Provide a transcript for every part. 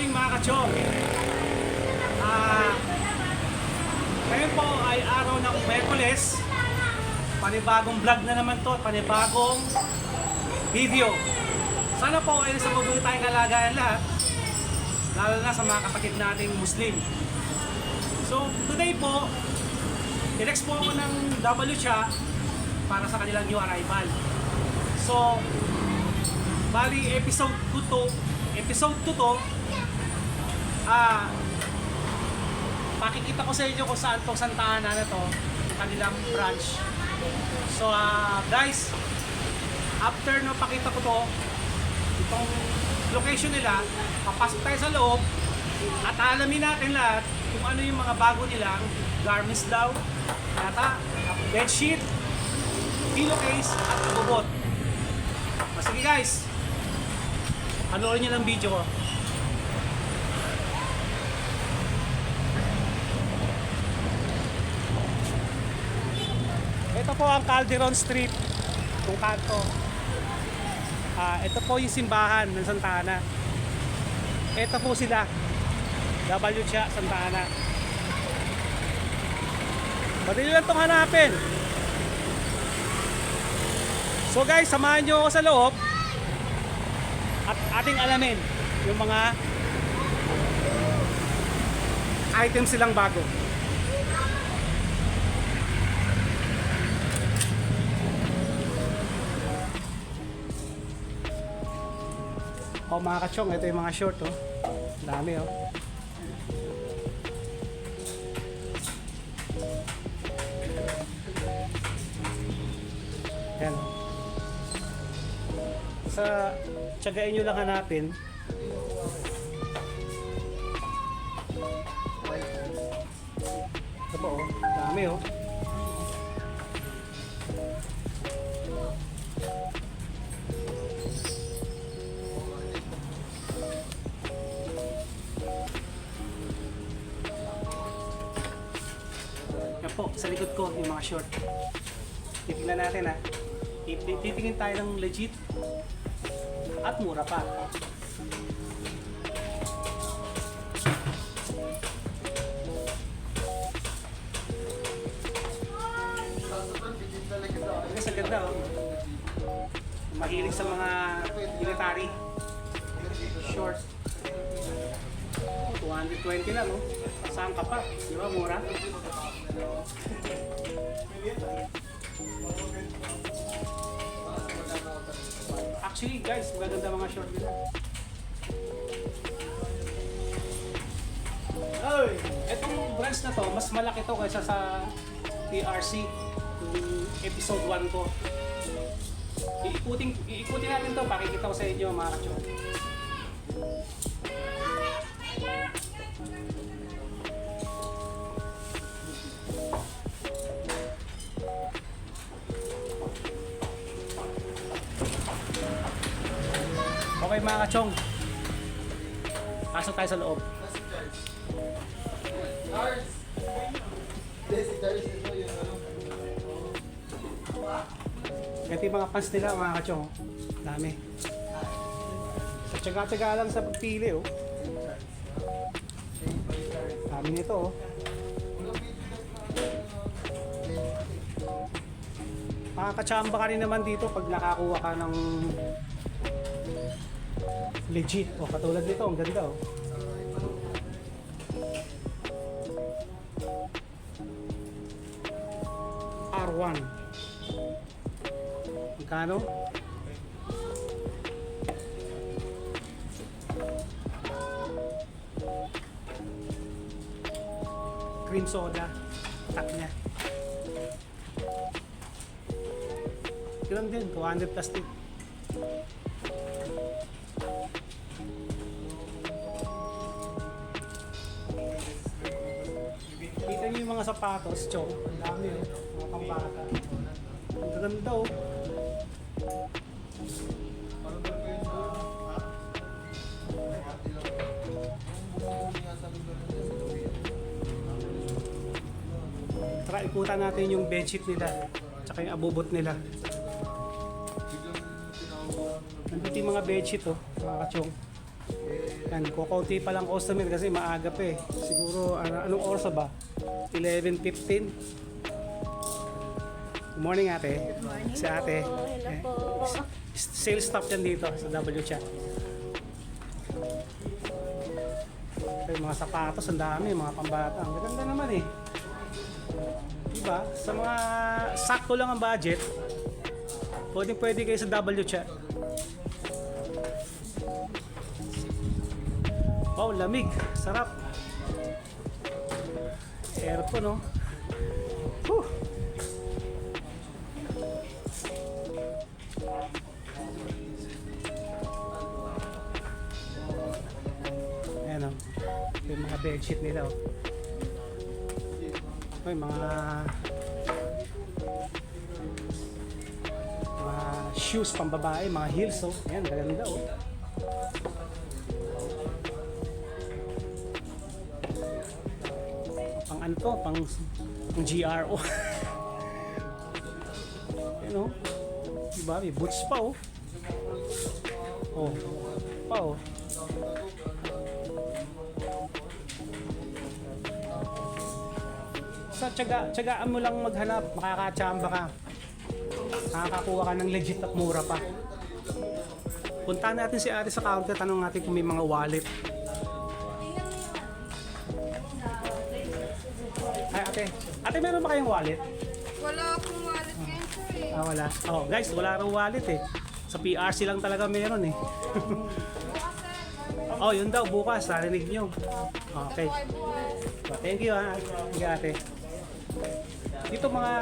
morning mga kachong. Ah, ngayon po ay araw ng Merkules. Panibagong vlog na naman to, panibagong video. Sana po ay nasa mabuti tayong kalagayan lahat. Lalo na sa mga kapatid nating Muslim. So, today po, tinext po ako ng W siya para sa kanilang new arrival. So, bali episode 2 to, episode 2 to, ah, pakikita ko sa inyo kung saan tong Santa na to, kanilang branch. So, ah, guys, after no pakita ko to, itong location nila, papasok tayo sa loob at alamin natin lahat kung ano yung mga bago nilang garments daw, yata, bedsheet, pillowcase at bubot. O, sige guys, panoorin nyo lang video ko. Po ang Calderon Street, kung kanto. Ah, ito po yung simbahan ng Santa Ana. Ito po sila. W siya, Santa Ana. Madali lang itong hanapin. So guys, samahan nyo ako sa loob at ating alamin yung mga items silang bago. O mga kachong, ito yung mga short oh. Dami oh. Yan. Sa tsagain nyo lang hanapin. Ito po oh. Dami oh. Sa likod ko yung mga short. Titingnan natin ha. Tit- Titingin tayo ng legit at mura pa. Oy, etong branch na to, mas malaki to kaysa sa PRC, episode 1 ko. Iikutin, iikutin natin to, pakikita ko sa inyo mga kacho. Okay mga kachong, pasok tayo sa loob. Ito yung mga pants nila mga kachong. Dami. Tsaga-tsaga lang sa pagpili oh. Dami nito oh. Makakachamba ka rin naman dito pag nakakuha ka ng legit. O katulad nito, ang ganda oh. R1. Magkano? Cream soda. Tak niya. Ilan din? 200 plus mga sapatos, chong. Ang dami oh. Mga pambata. Ang ganda oh. Tara, ikutan natin yung bedsheet nila. Tsaka yung abubot nila. Nandito yung mga bedsheet oh, mga kachong. Yan, kukunti pa lang customer kasi maaga pa eh. Siguro, ano, anong oras na ba? 11.15? Good morning ate. Good morning Si ate. Hello Eh, po. Sales staff yan dito sa W Chat. Yung mga sapatos, ang dami, mga pambata. Ang ganda naman eh. Diba? Sa mga sakto lang ang budget, pwede pwede kayo sa W Chat. Wow, lamig. Sarap. Aircon, no? Whew. Ayan o. Yung mga bedsheet nila o. Ay, mga mga shoes pang babae, mga heels o. Ayan, ganda o. ano to? Pang, pang GRO. Ayan o. Diba? May boots pa o. Oh. Pa o. sa tiyaga, tiyagaan mo lang maghanap, makakatsamba ka. Nakakakuha ka ng legit at mura pa. Punta natin si ate sa counter, tanong natin kung may mga wallet. Ate, meron ba kayong wallet? Wala akong wallet ngayon sir eh. Ah wala. Oh guys, wala raw wallet eh. Sa PRC lang talaga meron eh. oh yun daw, bukas, narinig nyo. Okay. Buhay buhay. So, thank you ha. Thank you ate. Dito mga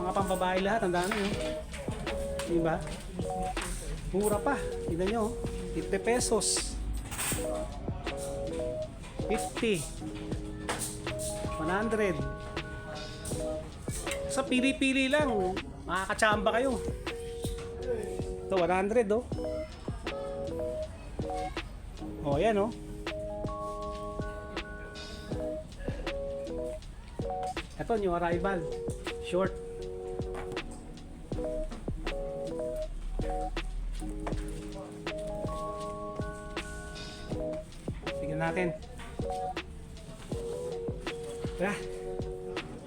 mga pambabae lahat, ang dami oh. Diba? Mura pa. Tignan nyo oh. 50 pesos. 50. 100. Sa pili-pili lang, makakatsamba kayo. Ito, 100 oh. Oh, yan oh. Ito, new arrival. Short. Tignan natin. Tara.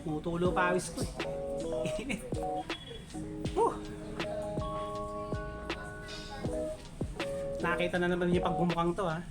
Tumutulo pawis ko eh. Whew. Nakita na naman yung pagbumukhang to ha.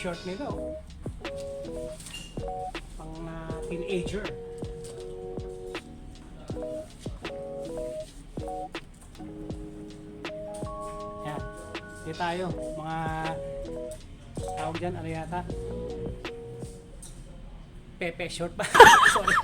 Short nila oh. Pang ah, teenager. Yan. Hindi tayo. Mga tawag dyan, ano yata? Pepe short ba? Sorry.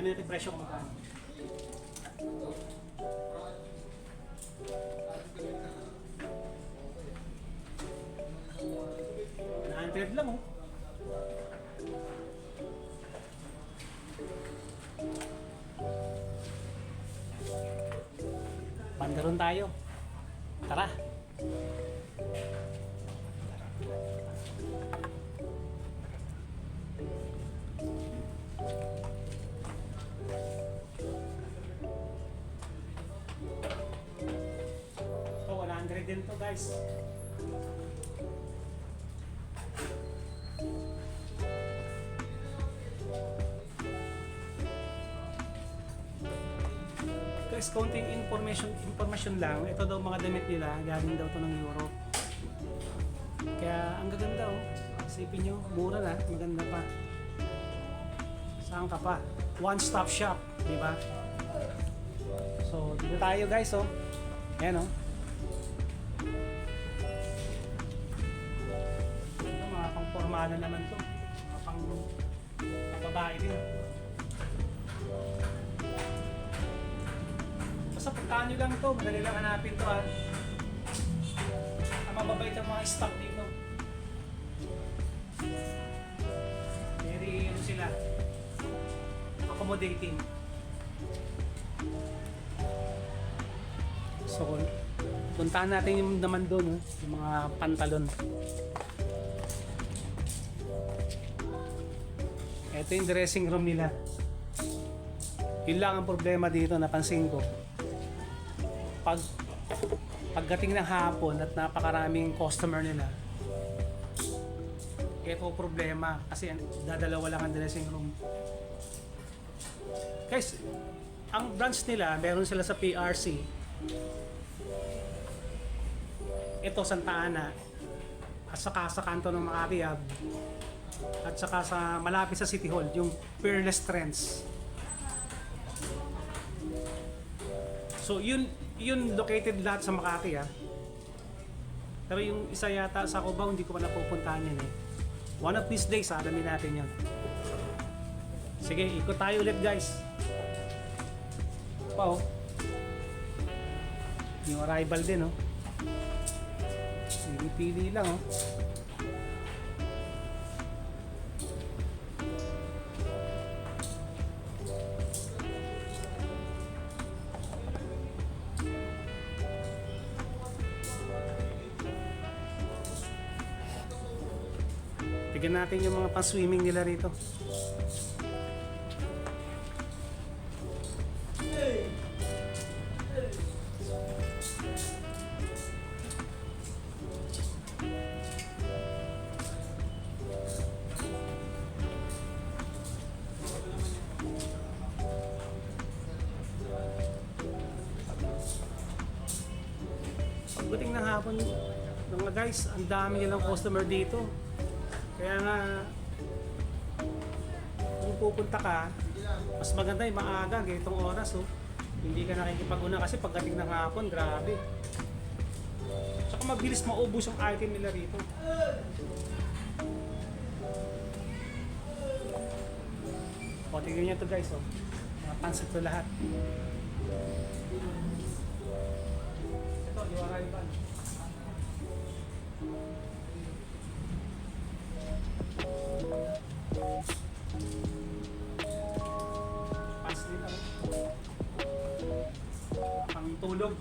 Alam niyo natin presyo kung magkano. Guys. guys, konting information information lang. Ito daw mga damit nila, galing daw to ng Europe. Kaya ang gaganda oh. Isipin nyo, mura na, maganda pa. Saan ka pa? One stop shop, di ba? So, dito tayo guys oh. Ayan oh. To, madali lang hanapin to ha. Ang mababait ang mga stock dito. Very ano sila, accommodating. So, puntahan natin yung naman doon, oh, yung mga pantalon. Ito yung dressing room nila. Yun lang ang problema dito, napansin ko. Pag pagdating ng hapon at napakaraming customer nila, ito problema kasi dadalawa lang ang dressing room. Guys, ang branch nila, meron sila sa PRC. Ito, Santa Ana. At saka sa kanto ng Makatiab. At saka sa malapit sa City Hall, yung Fearless Trends. So, yun, yun located lahat sa Makati ah. Pero yung isa yata sa Cubao, hindi ko pa napupuntahan yun eh. One of these days, alamin natin yun. Sige, ikot tayo ulit guys. Pa oh. Yung arrival din oh. Pili-pili lang oh. Natin yung mga pa-swimming nila rito. Pagdating ng hapon, mga guys, ang dami nilang customer dito. Kaya nga, kung pupunta ka, mas maganda yung maaga, ganitong oras, oh. Hindi ka nakikipag-una kasi pagdating ng hapon, grabe. Saka mabilis maubos yung item nila rito. O, tignan nyo to guys, oh. Mga pancit to lahat. Ito, yung arrival. Pass nila. oh. Pang tulog.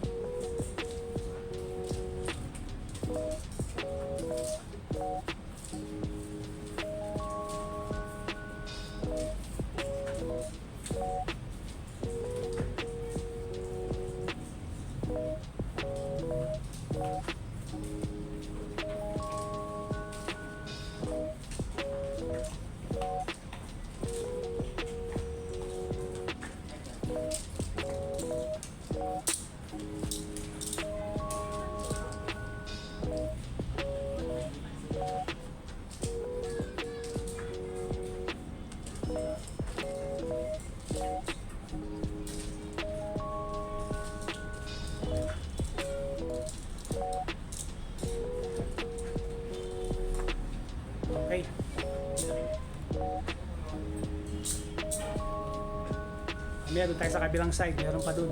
Tayo sa kabilang side, meron pa dun.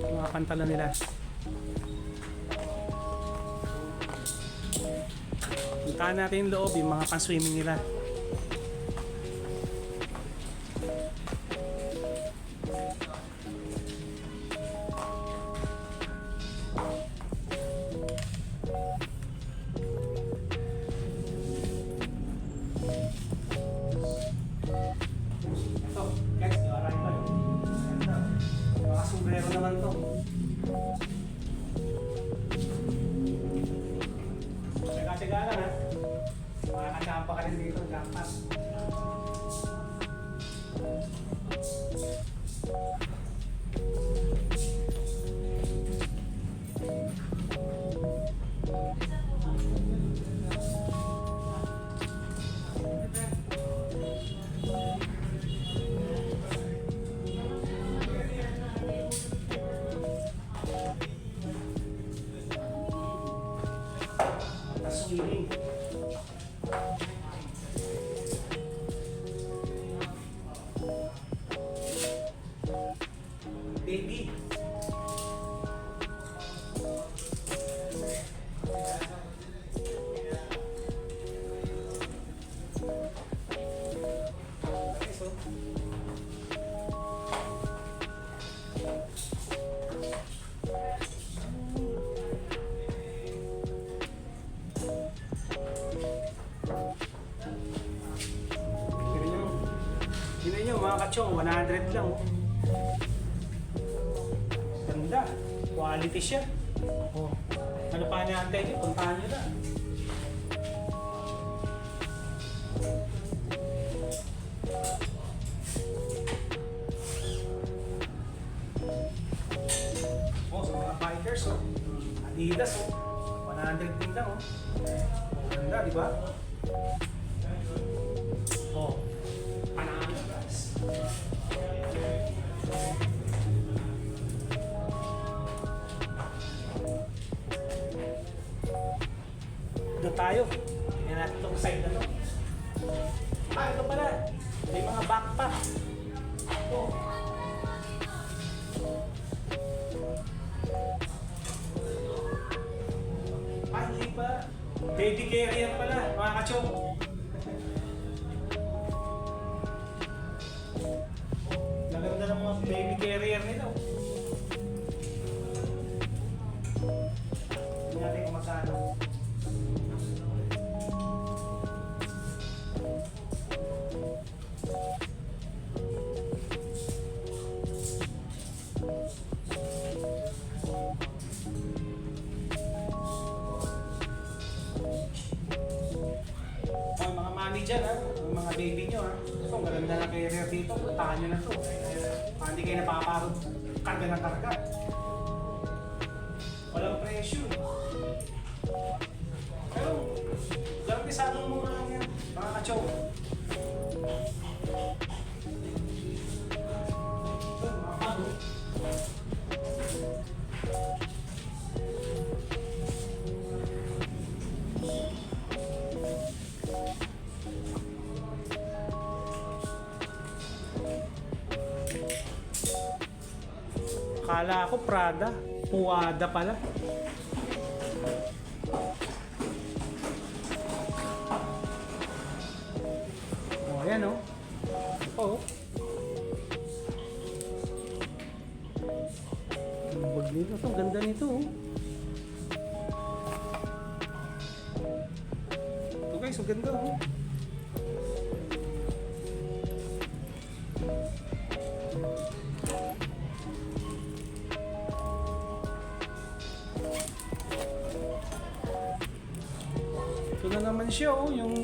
Mga pantalon nila. Puntahan natin yung loob, yung mga pan-swimming nila. Kachong, 100 lang. oh. Ganda. Quality siya. Oh. Ano pa natin nyo? Puntahan nyo na. Oh, sa mga bikers, oh. Adidas, oh. 100 din lang. Oh, ganda, di ba? Doon tayo. Tingnan natin itong side na to. Ah, ito pala. May mga backpack. Oh. Ah, hindi pa. Baby carrier pala, mga kachong. Napapagod karga ng karga. Walang presyo. Pero, garantisado mo lang yan, mga kachow. Akala ko Prada, Puwada pala. Oh, ayan oh. Oh. Ang bag ang ganda nito oh. Ito guys, ang ganda oh. Naman siya oh, yung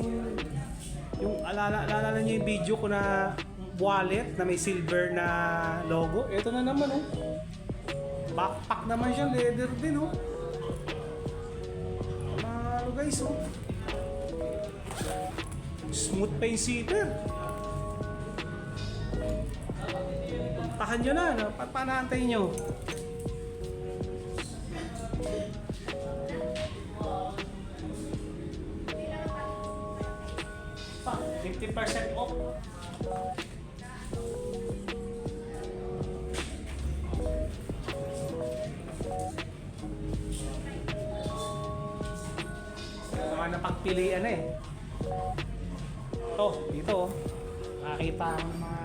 yung alala alala niyo yung video ko na wallet na may silver na logo. Ito na naman oh. Backpack naman siya, leather din oh. Ano guys oh. Smooth pa yung seater. Puntahan nyo na, no? Pa panantay nyo. 50% off. Mga napagpilian na eh. Ito, dito oh. Nakakita ang mga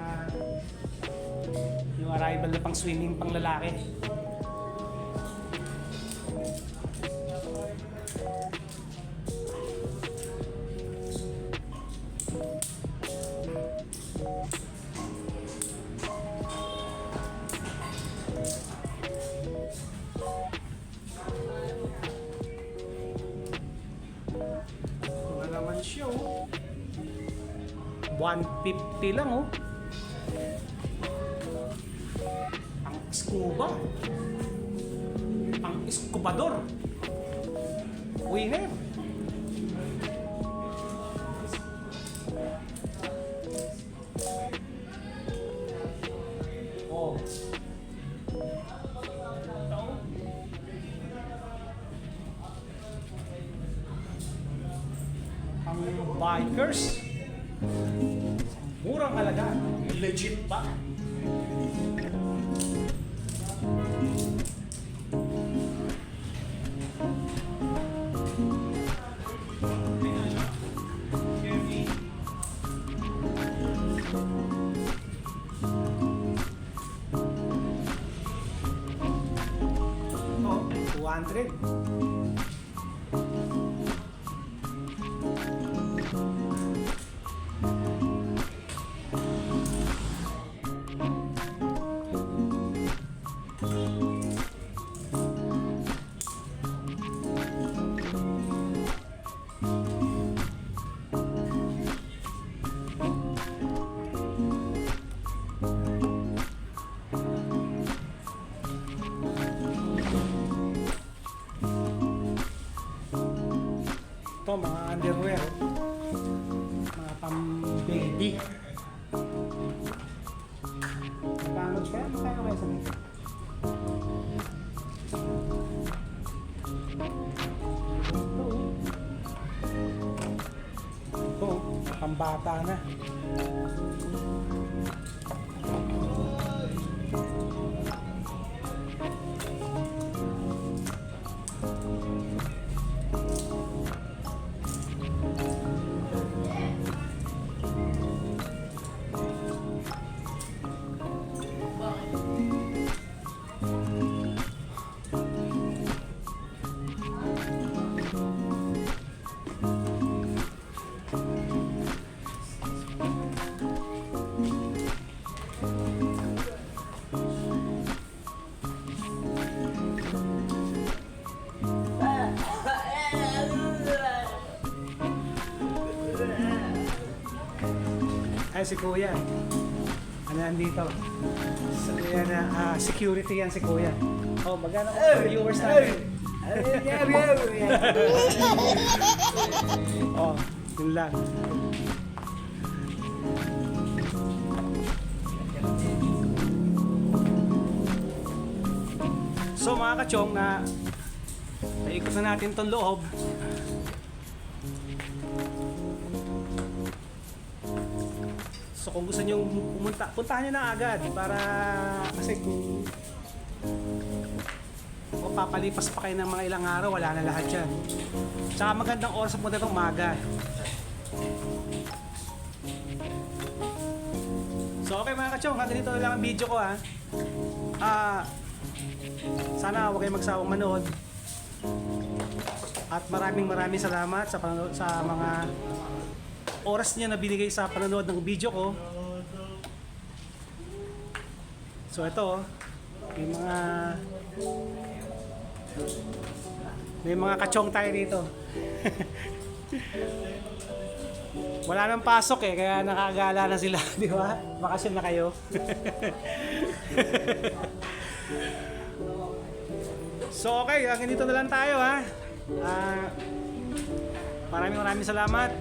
yung arrival na pang swimming pang lalaki. 150 lang oh. Ang scuba. Ang iskubador. Winner. 100. Ito, mga underwear. Mga pang-baby. Pangod kaya? Kaya kaya sa nito? Ito. Ito, pambata na. Si Kuya. Ano nandito? Si Kuya na, ah, security yan si Kuya. Oh, magana ko viewers natin. oh, yun lang. So mga kachong na naikot na natin tong loob. So kung gusto nyo pumunta, puntahan nyo na agad para kasi kung kung papalipas pa kayo ng mga ilang araw, wala na lahat yan. Tsaka magandang oras punta itong maga. So okay mga kachong, hanggang dito lang ang video ko ha. Ah, sana huwag kayong magsawang manood. At maraming maraming salamat sa sa mga oras niya na binigay sa panonood ng video ko. So ito, may mga may mga kachong tayo dito. Wala nang pasok eh, kaya nakagala na sila, di ba? Bakasyon na kayo. so okay, hanggang dito na lang tayo ha. Ah, maraming maraming salamat,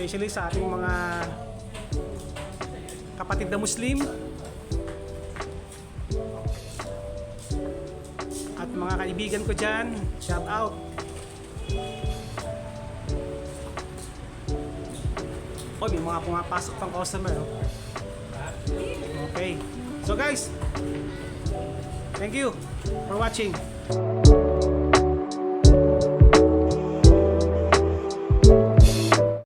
especially sa ating mga kapatid na Muslim at mga kaibigan ko dyan. Shout out. Oh, may mga pumapasok pang customer. oh. Okay. So guys, thank you for watching.